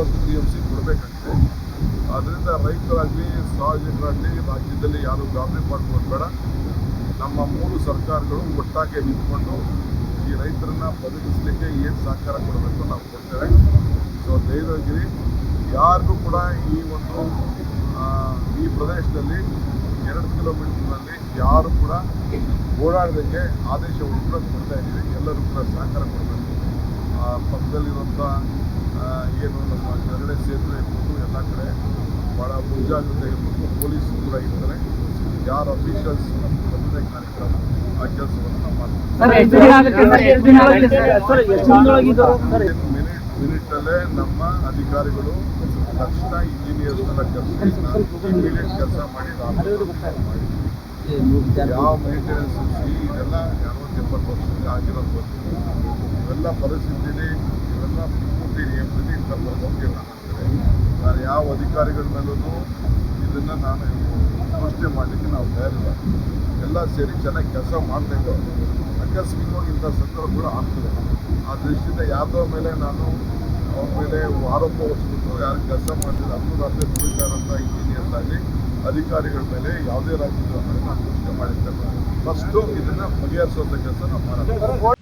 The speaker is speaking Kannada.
ಮತ್ತು ಟಿ ಎಂ ಸಿ ಕೊಡಬೇಕಾಗಿದೆ. ಅದರಿಂದ ರೈತರಾಗಲಿ, ಸಾರ್ವಜನಿಕರಾಗಲಿ ರಾಜ್ಯದಲ್ಲಿ ಯಾರು ಗಾಬರಿ ಮಾಡ್ಕೊಂಡು ಬೇಡ. ನಮ್ಮ ಮೂರು ಸರ್ಕಾರಗಳು ಒಟ್ಟಾಗಿ ನಿಂತ್ಕೊಂಡು ಈ ರೈತರನ್ನ ಬದುಕಿಸ್ಲಿಕ್ಕೆ ಏನು ಸಹಕಾರ ಕೊಡಬೇಕು ನಾವು ಕೊಡ್ತೇವೆ. ಸೊ ಧೈರ್ಯಗಿರಿ ಯಾರಿಗೂ ಕೂಡ ಈ ಒಂದು ಈ ಪ್ರದೇಶದಲ್ಲಿ ಎರಡು ಕಿಲೋಮೀಟರ್ನಲ್ಲಿ ಯಾರು ಕೂಡ ಓಡಾಡೋದಕ್ಕೆ ಆದೇಶ ಉಂಟು ಕೊಡ್ತಾ ಇದ್ದೀವಿ. ಎಲ್ಲರೂ ಕೂಡ ಸಹಕಾರ ಕೊಡಬೇಕು. ಪಕ್ಕದಲ್ಲಿರುವಂಥ ಏನು ನಮ್ಮ ಕೆಳಗಡೆ ಸೇತುವೆ ಇರ್ಬೋದು ಎಲ್ಲ ಕಡೆ ಭಾಳ ಮುಂಜಾಗ್ರತೆ ಇರ್ಬೋದು. ಪೊಲೀಸ್ ಕೂಡ ಇರ್ತಾರೆ. ಯಾರು ಅಫಿಷಿಯಲ್ಸ್ ಬಂದಿದೆ ಕಾರ್ಯಕ್ರಮ ಆ ಕೆಲಸವನ್ನು ನಾವು ಮಾಡ್ತೀವಿ. ಮಿನಿಟ್ ಮಿನಿಟಲ್ಲೇ ನಮ್ಮ ಅಧಿಕಾರಿಗಳು ತಕ್ಷಣ ಇಂಜಿನಿಯರ್ಸ್ನೆಲ್ಲ ಕೆಲಸ ಇಮಿಡಿಯೇಟ್ ಕೆಲಸ ಮಾಡಿ ಮಾಡಿ. ಯಾವ ಮೇಂಟೆನೆನ್ಸ್ ಫೀ ಇದೆಲ್ಲ ಅರವತ್ತೆಪ್ಪತ್ತು ವರ್ಷಕ್ಕೆ ಆಗಿರೋದು ಇವೆಲ್ಲ ಪರಿಸ್ಥಿತಿ ಇವೆಲ್ಲ ಪೂರ್ತಿ ನಿಯಮದಲ್ಲಿ ಇಂಥ ಪರಿಸ್ಥಿತಿ ಆಗ್ತದೆ ನಾನು ಯಾವ ಅಧಿಕಾರಿಗಳ ಮೇಲೂ ಇದನ್ನು ನಾನು ಪ್ರಶ್ನೆ ಮಾಡಲಿಕ್ಕೆ ನಾವು ತಯಾರಿಲ್ಲ. ಎಲ್ಲ ಸೇರಿ ಚೆನ್ನಾಗಿ ಕೆಲಸ ಮಾಡಬೇಕು. ಆಕಸ್ಮಿಕವಾಗಿ ಇಂಥ ಕೂಡ ಆಗ್ತದೆ. ಆ ದೃಷ್ಟಿಯಿಂದ ಯಾರ್ದೋ ಮೇಲೆ ನಾನು ಅವ್ರ ಮೇಲೆ ಆರೋಪ ಹೊರಿಸ್ಬಿಟ್ಟು ಯಾರು ಕೆಲಸ ಮಾಡ್ತಿಲ್ಲ ರಾತ್ರಿ ದುಡಿತಾರಂಥ ಇಂಜಿನಿಯರ್ಸ್ ಆಗಲಿ ಅಧಿಕಾರಿಗಳ ಮೇಲೆ ಯಾವುದೇ ರಾಜ್ಯದ ಮೇಲೆ ನಾನು ಘೋಷಣೆ ಮಾಡಿರ್ತೇನೆ ಫಸ್ಟು ಇದನ್ನು ಬಗೆಹರಿಸುವಂಥ ಕೆಲಸ ನಾವು ಮಾಡೋದು